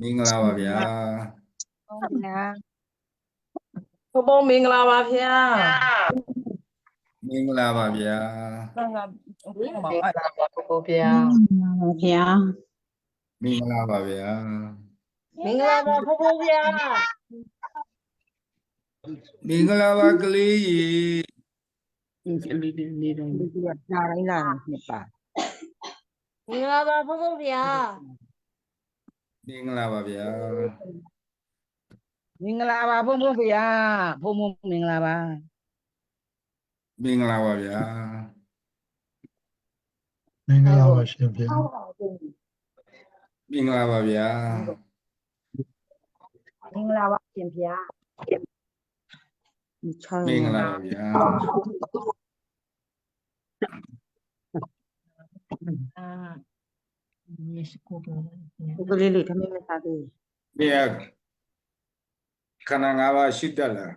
မင်္ဂလာပါဗျာဟုတ်ဗျာဘုံဘုံမင်္ဂလာပါဗျာမင်္ဂလာပါဗျာဟုတ်ကဲ့ဟုတ်ပါပါဘုဘဗျာဟုတ်ဗျာမင်္ဂလာပါဗျာမင်္ဂလာပါဘုံဘုံဗျာမင်္ဂလာပါကလေးရေဒီလေးလေးနေတော့ဒီကနားတိုင်းလာနှစ်ပါမင်္ဂလာပါဘုံဘုံဗျာ မင်္ဂလာပါဗျာမင်္ဂလာပါဘုံဘုံဗျာဘုံဘုံမင်္ဂလာပါမင်္ဂလာပါဗျာမင်္ဂလာပါရှင်ဗျာမင်္ဂလာပါဗျာမင်္ဂလာပါရှင်ဗျာဒီချောင်းမင်္ဂလာပါဗျာအာ ယေရှုကိုဘုဒီကလေးလေးထမင်းမစားသေးမြတ်ခန္ဓာ၅ပါးရှိတတ်လား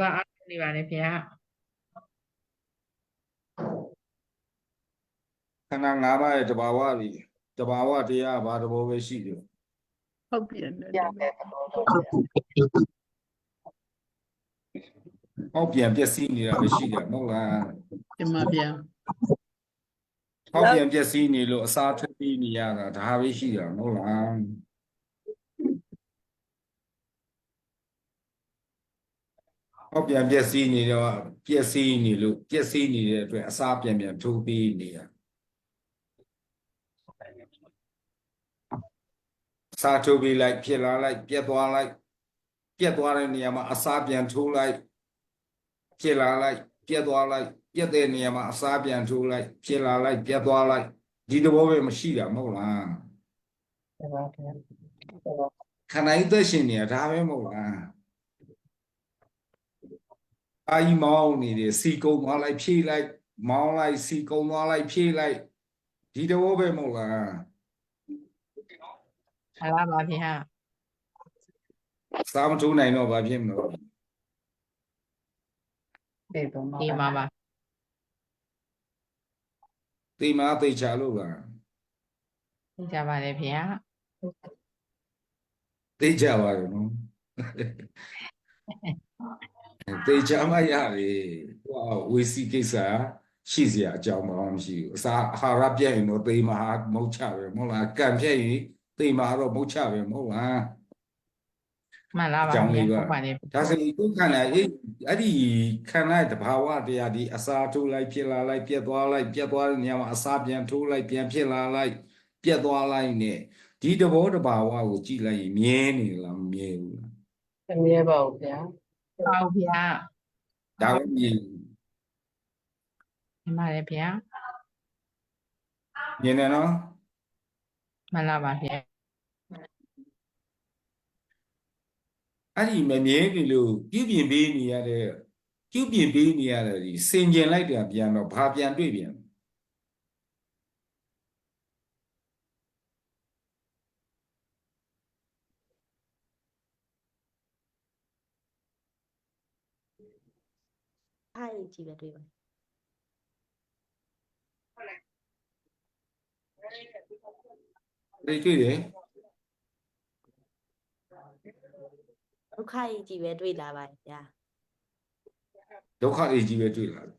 ရားအားနေပါလေဗျာခန္ဓာ၅ပါးရဲ့တဘာဝကြီးတဘာဝတရားဘာတဘောပဲရှိတယ်ဟုတ်ပြန်တယ် ဟောက်ပြန်ပျက်စီးနေတာပဲရှိတယ်မဟုတ်လားဒီမှာဗျာဟောက်ပြန်ပျက်စီးနေလို့အစာထွက်ပြီးနေရတာဒါပဲရှိတာမဟုတ်လားဟောက်ပြန်ပျက်စီးနေတော့ပျက်စီးနေလို့ပျက်စီးနေတဲ့အတွက်အစာပြန်ပြန်ထိုးပြီးနေရအစာထိုးပြီးလိုက် ဖြစ်လာလိုက် ပြက်သွားလိုက်ပြက်သွားတဲ့နေရာမှာအစာပြန်ထိုးလိုက် ဖြစ်လာလိုက်ပြက်သွားလိုက်ပြက်တဲ့နေရာမှာအစားပြန်ထိုးလိုက်ဖြစ်လာလိုက်ပြက်သွားလိုက်ဒီသဘောပဲမရှိတာမဟုတ်လားဒီပါဗျာခန္ဓာကြီးသက်ရှင်နေတာဒါပဲမဟုတ်လားအာကြီးမောင်းနေတယ်စီကုံသွားလိုက်ဖြေးလိုက်မောင်းလိုက်စီကုံသွားလိုက်ဖြေးလိုက်ဒီသဘောပဲမဟုတ်လားဟာလာပါဗျာစားမထိုးနိုင်တော့ဘာဖြစ်မလို့ ဒီမှာပါသိမာသိချလို့လားသိကြပါလေဗျာသိကြပါရဲ့နော်သိချမှရတယ်ဟိုဝေစီကိစ္စရှိစရာအကြောင်းမရှိဘူးအစာအာဟာရပြည့်ရင်တော့သိမာမဟုတ်ချပဲမဟုတ်လားကံပြည့်ရင်သိမာတော့မဟုတ်ချပဲမဟုတ်လား မှန်လားပါအကြောင်းဗျာလေးပါဟုတ်ပါလေဒါဆိုရင်ကိုယ်ခန္ဓာအဲ့အဲ့ဒီခန္ဓာရဲ့တဘာဝတရားဒီအစာထိုးလိုက်ဖြစ်လာလိုက်ပြက်သွားလိုက်ပြက်သွားတဲ့နေရာမှာအစာပြန်ထိုးလိုက်ပြန်ဖြစ်လာလိုက်ပြက်သွားလိုက်နဲ့ဒီတဘောတဘာဝကိုကြည့်လိုက်ရင်မြဲနေလားမမြဲဘူးလားမမြဲပါဘူးဗျာဟုတ်ဗျာဒါပဲမြင်ဒီမှာလေဗျာမြင်တယ်နော်မှန်လားပါဗျာ အဲ့ဒီမမြဲနေလို့ပြုပြင်ပေးနေရတဲ့ပြုပြင်ပေးနေရတဲ့ဒီစင်ကျင်လိုက်တာပြန်တော့ဘာပြန်တွေ့ပြန်အားရကြည့်ပဲတွေ့ပါတွေ့တွေ့တယ် ဒုက္ခရကြည့်ပဲတွေ့လာပါဗျာဒုက္ခတွေကြီးပဲတွေ့လာတယ်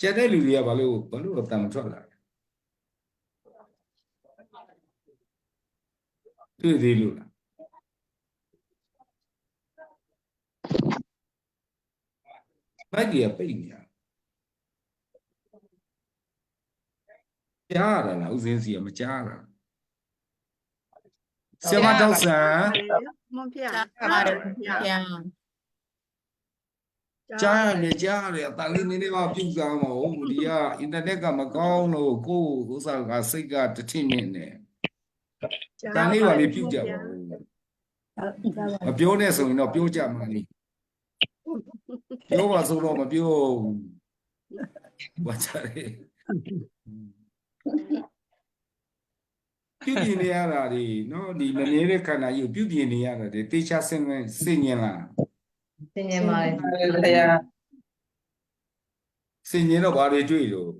ကျန်တဲ့လူတွေကဘာလို့ဘာလို့တော့တန်မထွက်လာလဲတွေ့သေးလို့လားဘိုက်ကြီးကပိတ်နေရကြားရတာလားဥစဉ်စီကမကြားတာဆရာမတောက်ဆန် မပြပါလေဗျာကြားရတယ်ကြားရတယ်အတန်လေးနည်းနည်းမှပြုတ်စားမအောင်ဒီကအင်တာနက်ကမကောင်းလို့ကိုယ်ဥစ္စာကစိတ်ကတထင်းနေတယ်တန်လေးပါလေးပြုတ်ကြပါဦးမပြောနဲ့ဆိုရင်တော့ပြောကြမှာလေပြောပါဆိုတော့မပြောဘူးဘာချရဲ ပြုတ်ပြင်းနေရတာဒီနော်ဒီမမြဲတဲ့ခန္ဓာကြီးကိုပြုတ်ပြင်းနေရတာဒီတေချာစင်ဝင်စင်ញင်လား သင်ញင်ပါလေ စင်ញင်တော့ဘာတွေတွေ့လို့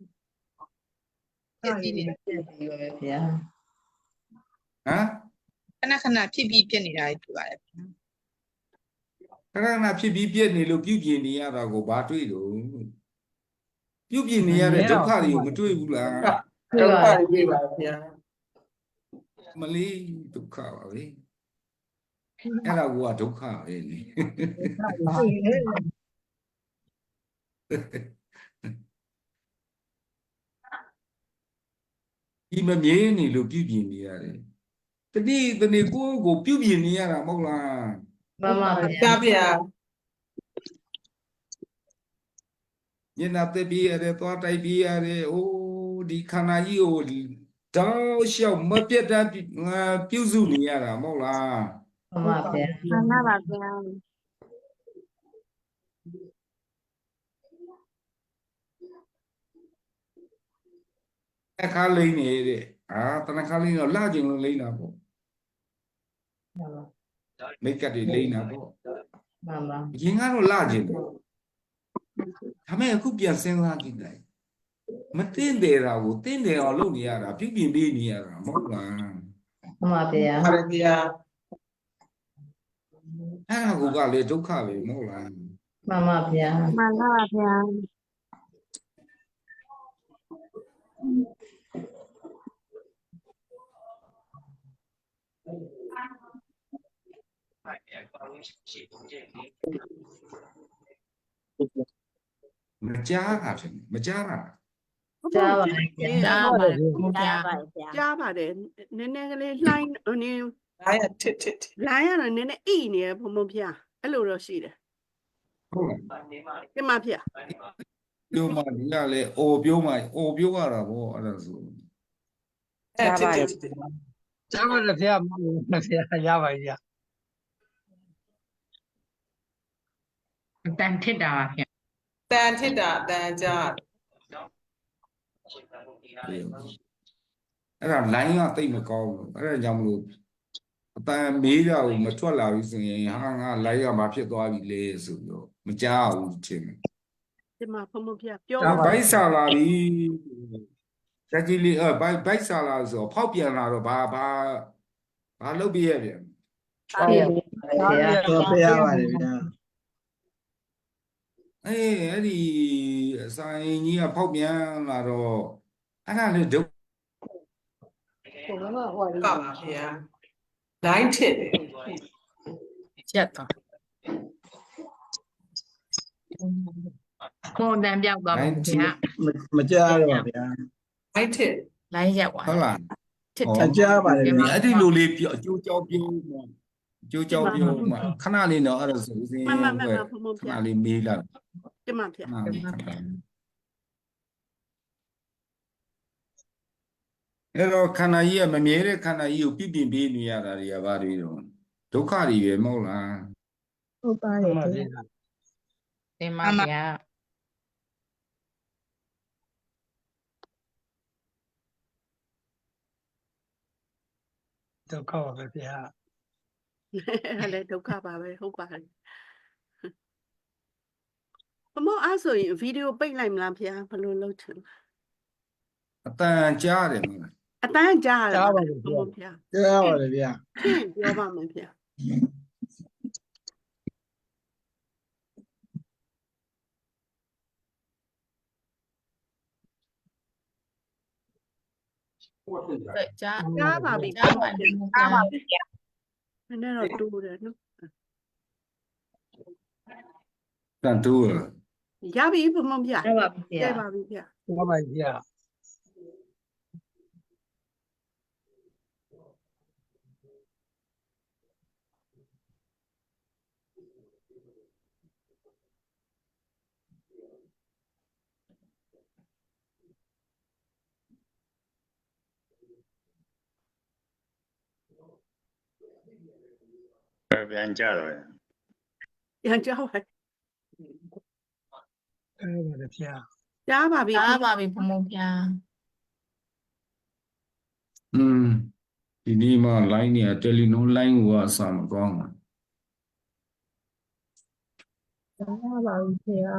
ဖြစ်ပြီးနေ ဖြစ်ပြီးပဲဗျာ ဟမ် ခဏခဏဖြစ်ပြီးပြက်နေတာတွေ့ပါတယ် ခဏခဏဖြစ်ပြီးပြည့်နေလို့ပြုပြင်နေရတာကိုဘာတွေ့တော့ပြုပြင်နေရတဲ့ဒုက္ခတွေကိုမတွေ့ဘူးလား တွေ့ပါတွေ့ပါဗျာ မလေးဒုက္ခပါပဲအဲ့ဒါကဒုက္ခပဲလေဒီမမြင်နေလို့ပြုပြင်နေရတယ်တတိတနေ့ကိုယ့်ကိုပြုပြင်နေရတာမဟုတ်လားမှန်ပါဗျာကြာဗျာညနာတက်ပြီးရတယ်သွားတိုက်ပြီးရတယ်အိုးဒီခန္ဓာကြီးကို တောက်လျှောက်မပြတ်တတ်ငါပြုစုနေရတာမဟုတ်လားမှန်ပါဗျာမှန်ပါပါဗျာအခါလိမ့်နေတဲ့အာတနခါလိမ့်တော့လှကျင်လို့လိမ့်တာပေါ့မိတ်ကပ်တွေလိမ့်တာပေါ့မှန်ပါအရင်ကတော့လှကျင်တယ်ဒါပေမဲ့အခုပြန်စဉ်းစားကြည့်လိုက် မတင်တယ်တာကိုတင်တယ်အောင်လုပ်နေရတာပြုပြင်ပေးနေရတာမဟုတ်လားမှန်ပါဗျာဟုတ်ဗျာအဲ့ဒါကိုကလေဒုက္ခပဲမဟုတ်လားမှန်ပါဗျာမှန်ပါပါဗျာမကြားတာဖြစ်နေမကြားတာ ကြားပါဗျာကြားပါဘုကြားရားပါဗျာကြားပါတယ်နည်းနည်းကလေးလှိုင်းဟိုနေအားရထစ်ထစ်ထစ်လိုင်းရတော့နည်းနည်းအိနေရဘုံဘုံဖျားအဲ့လိုတော့ရှိတယ်ဟုတ်လားပြမဖျားပြောမှဒီကလေအိုပြောမှအိုပြောရတာဗောအဲ့ဒါဆိုအဲ့ထစ်ထစ်ထစ်ကြားပါတယ်ဗျာမဟုတ်ဘူးဗျာရပါပြီဗျာအတန်ထစ်တာပါဗျာတန်ထစ်တာတန်ကြ အဲ့ဒါ line ကတိတ်မကောင်းဘူးအဲ့ဒါကြောင့်မလို့အတန်မေးတာကိုမထွက်လာဘူးဆိုရင်ဟာငါ line ကဘာဖြစ်သွားပြီလဲဆိုပြီးတော့မကြားဘူးချင်းတယ်ပြမဘုံဘုံဖျားပြောဒါဘိုက်ဆာလာပြီစက်ကြီးလေးအဲဘိုက်ဘိုက်ဆာလာဆိုတော့ဖောက်ပြန်လာတော့ဘာဘာဘာလုပ်ပြရပြန်ဟုတ်ပါဗျာတော့ပြရပါတယ်ဗျာအေးအဲ့ဒီ အဆိုင်ကြီးကဖောက်ပြန်လာတော့အဲ့ဒါလေဒုက္ခပါပါဗျာ line ထစ်တယ်ချက်တော့ခွန်တန်ပြောက်သွားပါဗျာမကြားတော့ပါဗျာ line ထစ်လိုင်းရက်သွားဟုတ်လားထစ်ဩထအစ်ကြားပါတယ်ဒီဗျာအဲ့ဒီလိုလေးပြောအကျိုးကြောပြောမှအကျိုးကြောပြောမှခဏလေးတော့အဲ့ဒါဆိုဦးစင်းမမမဘွဲမဘုံဘုံခဖျားဏလေးမေးလာပြ မဖျားခဏလေးခဏလေးအဲ့တော့ခန္ဓာကြီးကမမြဲတဲ့ခန္ဓာကြီးကိုပြပြင်ပေးနေရတာတွေကဘာတွေတော့ဒုက္ခတွေပဲမဟုတ်လားဟုတ်ပါတယ်မှန်ပါဗျာဗျာတင်ပါဗျာဒုက္ခပါပဲဗျာအဲ့လေဒုက္ခပါပဲဟုတ်ပါတယ် ဘမောအဲ့ဆိုရင်ဗီဒီယိုပိတ်လိုက်မလားဖျားဘယ်လိုလုပ်ချင်လဲအတန်ကြားတယ်မဟုတ်လားအတန်းကြားရကြားလားပါဘုံတယ်ဗျာဘုံဖျားကြားပါတယ်ဗျာဖြင့်ပြောပါမယ်ဖျားကြားကြားပါပြီကြားပါပြီကြားပါပြီနည်းနည်းတော့တူတယ်နော် တန်တူးရ ရပြီဘုံဘုံဖျားကြားပါဗျာကြပါပြီဖျားကြားပါဗျာပြန်ကြတော့ရရန်ကြားပါ ကြားပါတယ်ဗျာ ကြားပါပြီ ကြားပါပြီဘုံဘုံဗျာ อืมဒီနေ့မှ line เนี่ย Telenor line ကိုအဆာမကောင်းဘူး ကြားပါဗျာ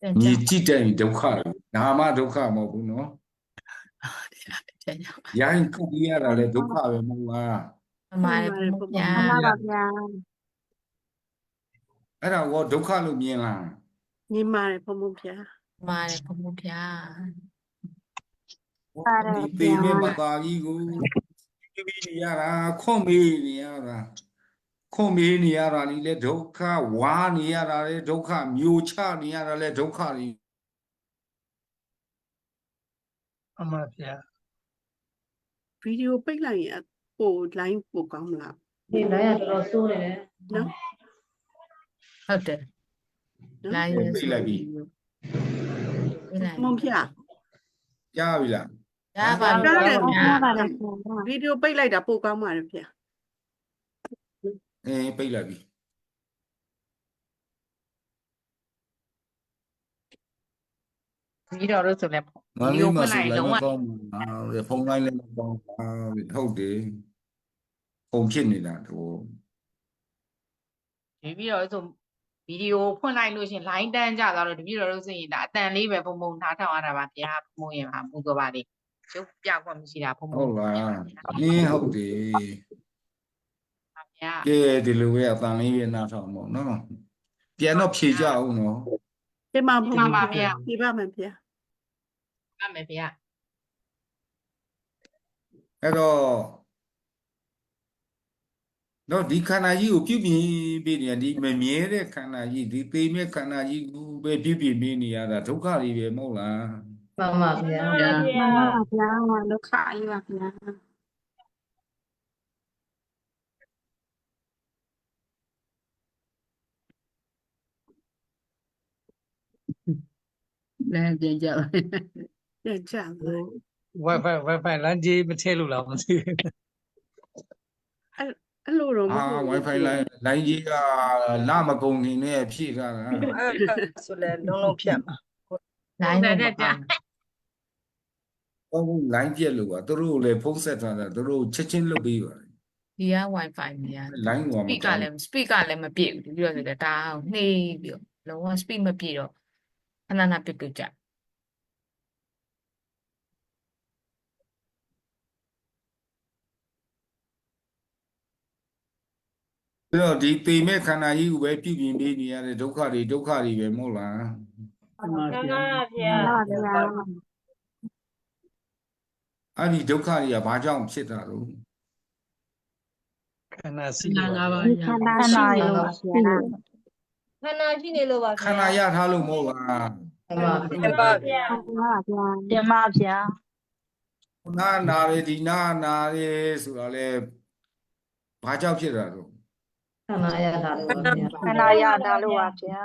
ပြန်မြေကြကြည့်တဲ့ဒုက္ခတွေဒါမှဒုက္ခမဟုတ်ဘူးနော်ပြန်ကြရိုင်းကုတ်ပြရတာလည်းဒုက္ခပဲမဟုတ်လားအမှားတယ်ဘုရားမှန်ပါဗျာအဲ့ဒါကောဒုက္ခလို့မြင်လားညီမရဘုံဘုံဗျာအမှားတယ်ဘုရားဒီပေမဲ့မသာကြီးကိုပြပြီးနေရတာခွန်မေးနေရတာ ခွန်မေးနေရတာนี่လေဒုက္ခဝါနေရတာလေဒုက္ခမျိုးချနေရတာလေဒုက္ခတွေအမှန်ဗျာဗီဒီယိုပိတ်လိုက်ရင်ပို့ line ပို့ကောင်းမလားဒီတိုင်းကတော်တော်ဆိုးနေတယ်နော်ဟုတ်တယ်နော်လိုင်းရဆိုလိုက်ပြီလိုက်မုံဗျာကြားပြီလားရပါပြီဘုရားဗီဒီယိုပိတ်လိုက်တာပို့ကောင်းပါတယ်ဗျာ အင်းပိတ်လိုက်ပြီပြီးတော့လို့ဆိုလဲငါလေးမဆိုလိုက်မကောင်းဘူးအာဖုန်းလိုက်လည်းမကောင်းအာဟုတ်တယ်ဖုန်းဖြစ်နေတာတော့ဒီပြီးတော့ဆိုဗီဒီယိုဖွင့်လိုက်လို့ရှရင် line တန်းကြသွားတော့တပြည့်တော်လို့ဆိုရင်ဒါအတန်လေးပဲပုံပုံထားထောင်ရတာပါဗျာဘုံရင်ပါပူတော့ပါလေရုပ်ပြခွင့်မရှိတာဘုံဟုတ်လားအင်းဟုတ်တယ်ပါ ဗျာကဲဒီလိုပဲအတန်လေးပဲနားထောင်မို့နော်ပြန်တော့ဖြေကြအောင်နော်ဒီမှာဘုံမှန်ပါဗျာပြပါမယ်ဗျာအမေဗျာအဲ့တော့တော့ဒီခန္ဓာကြီးကိုပြုပြင်ပေးနေရဒီမမြဲတဲ့ခန္ဓာကြီးဒီသိမဲ့ခန္ဓာကြီးကိုပဲပြုပြင်ပေးနေရတာဒုက္ခတွေပဲမဟုတ်လားမှန်ပါဗျာမှန်ပါဗျာဒုက္ခကြီးပါဗျာ လည်းပြန်ကြပါပြန်ကြပါ wifi wifi လမ်းကြီးမထည့်လို့လားမသိဘူးအဲ့လိုတော့မအာဟုတ်ဘူး wifi လိုင်းလိုင်းကြီးကလမကုန်ခင်နဲ့ဖြည့်ထားတာဆိုလဲလုံးလုံးဖြတ်မှာလိုင်းတော့ကြာဟုတ်ဘူးလိုင်းပြက်လို့ပါသူတို့လည်းဖုန်းဆက်ထားတာသူတို့ချက်ချင်းလုပ်ပေးပါဒီက wifi နေရလိုင်းကမ speed ကကောင်းလည်း speed ကလည်းမပြည့်ဘူးပြီးတော့ဆိုတော့ဒါနှေးပြီးတော့လုံးဝ speed မပြည့်တော့ ခဏခဏပြတ်ပြတ်ကြပြီးတော့ဒီသိမဲ့ခန္ဓာကြီးကိုပဲပြုပြင်ပေးနေရတဲ့ဒုက္ခတွေဒုက္ခတွေပဲမဟုတ်လားအမှန်ဗျာဗျာအဲ့ဒီဒုက္ခတွေကဘာကြောင့်ဖြစ်တာလို့ခန္ဓာစီခဏငါးပါးညာခန္ဓာရှိနေလို့ပါဗျာ ခန္ဓာရှိနေလို့ပါခန္ဓာရထားလို့မဟုတ်လားမှန်ပါဗျာတင်ပါဗျာနာနာရဒီနာနာရဆိုတာလေဘာကြောင့်ဖြစ်တာလို့ခန္ဓာရတာလို့ပါဗျာခန္ဓာရတာလို့ပါဗျာ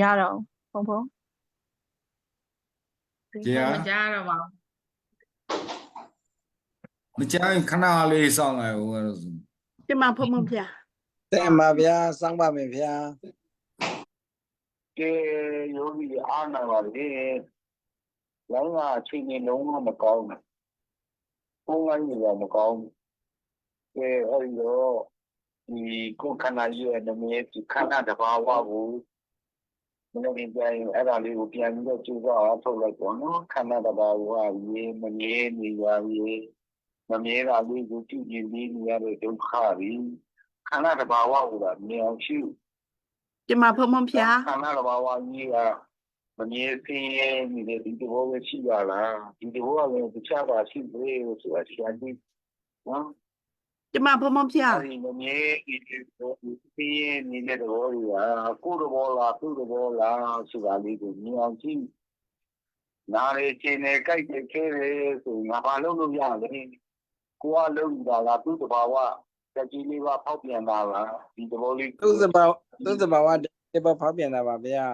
ရတော့ဘုံဘုံ တရားမကြားတော့ပါဘူးမကြိုင်ခဏလေးစောင့်လိုက်ဦးအဲ့ဒါဆိုဒီမှာဘုံဘုံဗျာတင်ပါဗျာစောင်းပါမယ်ဗျာကဲယောဂီအားနာပါလေ။လောင်းကအချိန်ကြီးလုံးဝမကောင်းဘူး။ကိုယ်ကကြီးကမကောင်းဘူး။ကဲအဲ့ဒီတော့ဒီကိုယ်ခန္ဓာကြီးရဲ့နမည်ဒီခန္ဓာတဘာဝကို မနေ့ကပြန်ရင်အဲ့ဒါလေးကိုပြန်ပြီးတော့ကြိုးစားအောင်ထုတ်လိုက်ပေါ့နော်။ခန္ဓာတဘာဝရေမငြင်းနေပါရေမမြဲတာလေးကိုကြည့်ကြည့်ပြီးနေရတဲ့ဒုက္ခတွေခန္ဓာတဘာဝကိုလည်းမြင်အောင်ရှုဒီမှာဘုံဘုံဗျာခန္ဓာတော်ဘာဝကြီးကမမြဲသိရဲ့နေတဲ့ဒီတဘောပဲရှိပါလားဒီတဘောကလည်းတခြားပါရှိသေးလို့ဆိုတာဆရာကြီးနော် ဒီမှာဘုံဘုံဗျာအဲဒီမမြဲဒီသိရဲ့နေတဲ့တဘောတွေကကိုယ်တဘောလားသူ့တဘောလားဆိုတာလေးကိုမြင်အောင်ကြည့်နားလေချင်းနဲ့ကြိုက်ကြခဲတယ်ဆိုငါဘာလုပ်လို့ရလဲကိုကလုပ်နေတာလားသူ့တဘာဝတကြီးလေးပါဖောက်ပြန်တာလားဒီတဘောလေးသူ့စဘာသူ့စဘာဝဒီဘဖောက်ပြန်တာပါဗျာ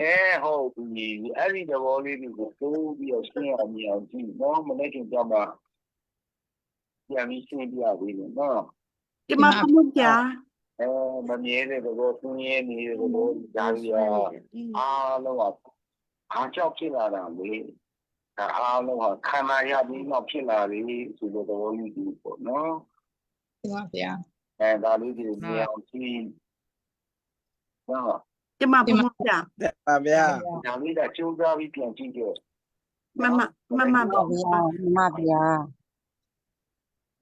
အဲဟုတ်ပြီအဲ့ဒီသဘောလေးတွေကိုတိုးပြီးတော့ရှင်းအောင်မြင်အောင်ကြည့်နော်မနေ့ကကြမှာပြ န်ပြီးရှင်းပြပေးမယ်နော်ဒီမှာဘုံဘုံဗျာအဲမမြဲတဲ့သဘောဆင်းရဲနေတဲ့သဘောဒါကြီးကအားလုံးကအားကြောက်ဖြစ်လာတာလေဒါအားလုံးဟာခန္ဓာရပြီးတော့ဖြစ်လာပြီဆိုတဲ့သဘောကြီးဒီပေါ့နော်ဟုတ်ပါဗျာအဲဒါလေးဒီမြင်အောင်ကြည့်နော်ကျမဘုံဘုံပြတဲ့ပါဗျာဒါလေးကကျိုးစားပြီးပြန်ကြည့်ကြမမမမဘုံမဗျာ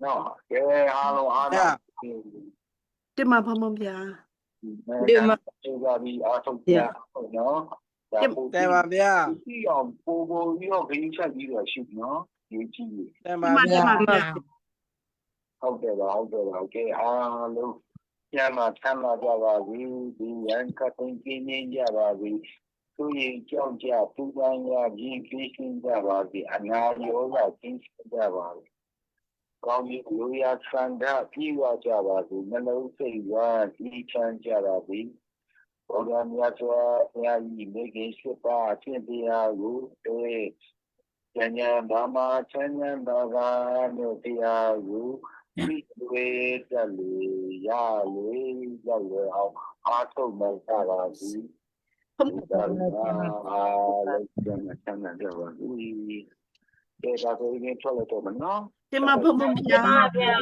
နော်ကဲအားလုံးအားလုံး ကျမဘုံဘုံပြ ဒီမှာကျိုးစားပြီးအားထုတ်ကြဟုတ်နော်ဒါပို့ တဲ့ပါဗျာ ကြည့်အောင်ပို့ပို့ပြီးတော့ဂိမ်းချက်ပြီးတော့ရှိနော်ဒီကြည့် တဲ့ ကျ ပါ မကျ ဗျာ မပြ ဟုတ်တယ်ပါဟုတ်တယ်ပါโอเคအားလုံးပြန်มาဆမ်းလာကြပါပြီဒီရန်ကသိင်းပြင်းပြင်းကြပါပြီသူရင်ကြောက်ကြပူပန်ရကြီးပြင်းပြင်းကြပါပြီအနာရောဂါပြင်းပြကြပါပြီ ကောင်းကြီးလူရဆန္ဒပြေဝကြပါပြီနှလုံးစိတ်ဝါဒီချမ်းကြပါပြီဘောဂမြတ်စွာဘုရားကြီးမိခင်ရှိပါအဖြစ်တရားကိုတွေ့ဉာဏ်ဉာဏ်ဘာမချမ်းဉာဏ်ဘာသာတို့တရားကိုဒီဝေတလူရလေရောက်ရအောင်အားထုတ်မှသာပါဘူးဘုံဒီကနေ့အားလုံးကျမ်းချမ်းသာကြပါဘူးဒီဒါဆိုရင်ထွက်လို့တော့မနော် ကျမဘုံဘုံပြကျမဗျာ